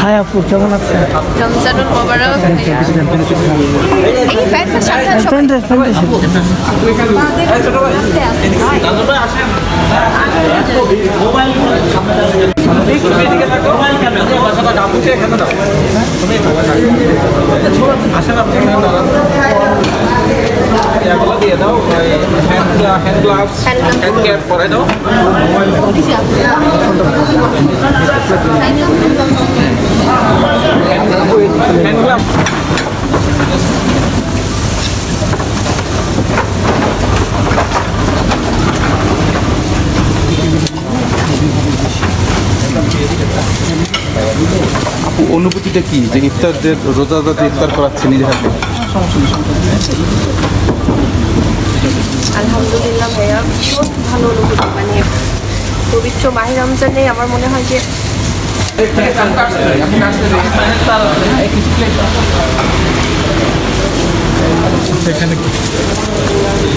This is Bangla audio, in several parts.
হাই আপু কেমন আছেন? রমজানুল মোবারক। এই ফ্যানটা সাবধান সবাই ফ্রেন্ড ফ্রেন্ড দিয়ে দাও হ্যান্ড গ্লাভস হ্যান্ড ক্যাপ পরে দাও। হ্যান্ড গ্লাভ আপু অনুভূতিটা কি? যে ইফতারদের রোজাদার ইফতার করাচ্ছে নিজের হাতে? আলহামদুলিল্লাহ ভাইয়া ভীষণ ভালো অনুভূতি মানে পবিত্র মাহি রমজানে আমার মনে হয় যে প্লেট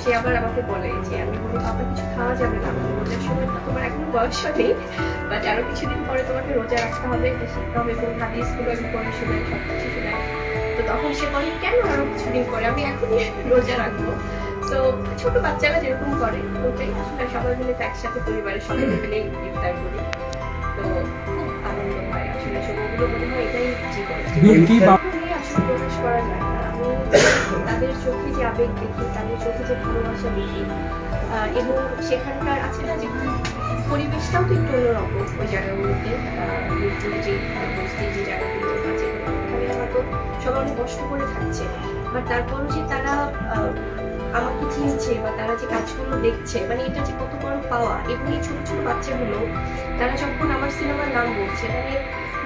সে আবার আমাকে বলে যে আমি বলি বাবা কিছু খাওয়া যাবে না রোজার সময় তো তোমার এখনও বয়স নেই বাট আরও কিছুদিন পরে তোমাকে রোজা রাখতে হবে শিখতে হবে এবং হাদিস স্কুল আমি পড়ে শোনাই সব কিছু শোনাই তো তখন সে বলে কেন আরও কিছুদিন পরে? আমি এখনই রোজা রাখব। তো ছোট বাচ্চারা যেরকম করে ওটাই আসলে সবাই মিলে একসাথে পরিবারের সবাই মিলে ইফতার করি। তো খুব আনন্দ হয় আসলে সময়গুলো মনে হয় এটাই জীবন। আসলে প্রকাশ করা যায় না। আমি তাদের চোখে যে আবেগ দেখি, তাদের চোখে যে ভালোবাসা দেখি এবং সেখানকার আছে না যে পরিবেশটাও তো একটু অন্যরকম ওই জায়গাগুলোতে যে বস্তি যে জায়গাগুলো আছে ওখানে হয়তো সবাই অনেক কষ্ট করে থাকছে। বাট তারপরও যে তারা আমাকে চিনছে বা তারা যে কাজগুলো দেখছে মানে এটা যে কত বড় পাওয়া, এবং এই ছোট ছোট বাচ্চাগুলো, তারা যখন আমার সিনেমার নাম বলছে মানে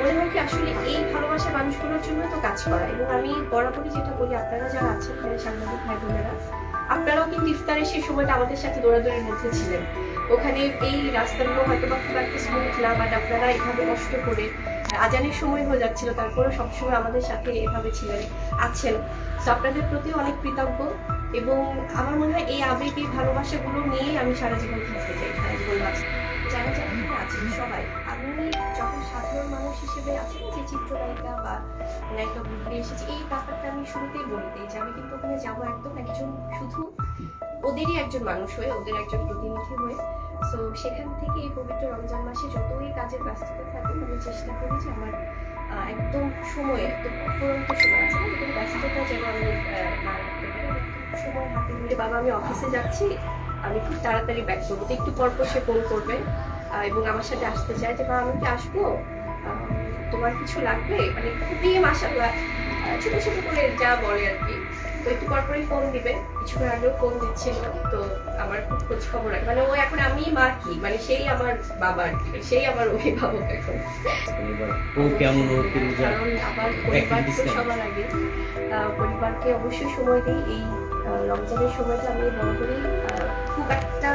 মনে হয় কি আসলে এই ভালোবাসা মানুষগুলোর জন্য তো কাজ করা। এবং আমি বরাবরই যেটা বলি, আপনারা যারা আছেন মানে সাংবাদিক ভাই বোনেরা আপনারাও কিন্তু ইফতারের সেই সময়টা আমাদের সাথে দৌড়াদৌড়ির মধ্যে ছিলেন। ওখানে এই রাস্তাগুলো হয়তো বা খুব একটা স্মুথ না বাট আপনারা এভাবে কষ্ট করে আজানের সময় হয়ে যাচ্ছিল তারপরে সবসময় আমাদের সাথে এভাবে ছিলেন, আছেন। তো আপনাদের প্রতি অনেক কৃতজ্ঞ এবং আমার মনে হয় এই আবেগ, এই ভালোবাসাগুলো নিয়েই আমি সারা জীবন থাকতে চাই। সারা জীবন যারা আছেন সবাই, আমি যখন সাধারণ মানুষ হিসেবে আছি না যে চিত্রনায়িকা বা নায়িকা ঘুরে এসেছি, এই ব্যাপারটা আমি শুরুতেই বলে দিই যে আমি কিন্তু ওখানে যাব একদম একজন শুধু ওদেরই একজন মানুষ হয়ে, ওদের একজন প্রতিনিধি হয়ে। সো সেখান থেকে এই পবিত্র রমজান মাসে যতই কাজের ব্যস্ততা থাকুক, আমি চেষ্টা করি যে আমার একদম সময়, একদম অফুরন্ত সময় আছে না এরকম ব্যস্ততা যেন আমি না রাখতে পারি। সময় হাতে নিলে বাবা, আমি অফিসে যাচ্ছি, আমি খুব তাড়াতাড়ি ব্যাক করব। তো একটু পর পর সে ফোন করবে এবং আমার সাথে আসতে চায় যে বাবা আমি কি আসব? তোমার কিছু লাগবে? মানে খুবই মাসাল্লাহ ছোট ছোট করে যা বলে আর কি। তো একটু পর পরই ফোন দিবে। কিছুক্ষণ আগেও ফোন দিচ্ছিল তো আমার খুব খোঁজ খবর রাখে। মানে ও এখন আমি মা কি মানে সেই আমার বাবা আর কি সেই আমার অভিভাবক এখন। ও কেমন কারণ আমার পরিবার তো Activities সবার আগে। পরিবারকে অবশ্যই সময় দিই। এই রমজানের সময়টা আমি মনে করি। খুব একটা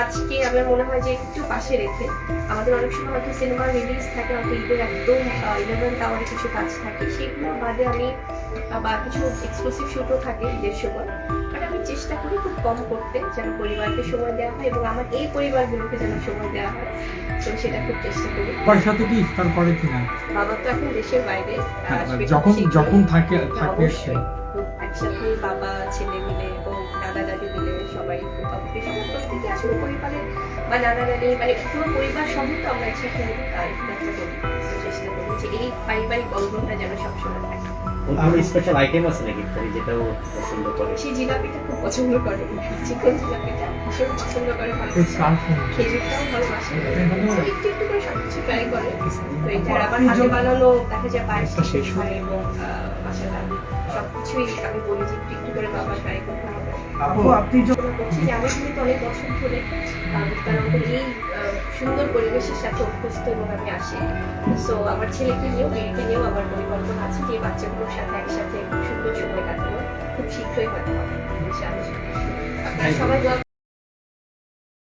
কাজকে আমার মনে হয় যে একটু পাশে রেখে আমাদের অনেক সময় হয়তো সিনেমা রিলিজ থাকে হয়তো ঈদের একদম ইলেভেন্থ আওয়ারে কিছু কাজ থাকে সেগুলো বাদে আমি বা কিছু এক্সক্লুসিভ শুটও থাকে ঈদের সময়। বাট আমি চেষ্টা করি খুব কম করতে যেন পরিবারকে সময় দেওয়া হয় এবং আমার এই পরিবারগুলোকে যেন সময় দেওয়া হয়। তো সেটা খুব চেষ্টা করি। বাবার সাথে কি ইফতার করে কিনা? বাবা তো এখন দেশের বাইরে হ্যাঁ, যখন যখন থাকে থাকে অবশ্যই। একসাথে বাবা ছেলে মিলে এবং দাদা দাদি মিলে সবাই খুব বেশি প্রত্যেকে আসলে পরিবারের বা দাদা দাদি মানে পুরো পরিবার তো আমরা একসাথে ইফতারটা করি চেষ্টা করি। যে এই পারিবারিক বন্ধনটা যেন সবসময় থাকে। ওর স্পেশাল আইটেম আছে নাকি? ইফতারি যেটা ও পছন্দ করে। সেই জিলাপিটা খুব পছন্দ করে। চিকন জিলাপিটা ভীষণ পছন্দ করে এই ভালোবাসে সার্ফ খেজুরটাও ভালোবাসে। একটু একটু করে সবকিছু ট্রাই করে। তো এটা আবার হাতে বানানো দেখা যায় পায়েসটা শেষ হয় এবং আহ, বাসায় সবকিছুই আমি বলি যে একটু একটু করে বাবা ট্রাই করতে হবে। আপু আপনি যখন করছি যে আমার সঙ্গে তো অনেক বছর ধরে কারণ এই সুন্দর পরিবেশের সাথে অভ্যস্ত এবং আমি আসি। সো আমার ছেলেকে নিয়েও মেয়েকে নিয়েও আমার পরিকল্পনা আছে যে বাচ্চাগুলোর সাথে একসাথে খুব সুন্দর সময় কাটানো শীঘ্রই হয়তো হবে। ইনশাআল্লাহ। সবাই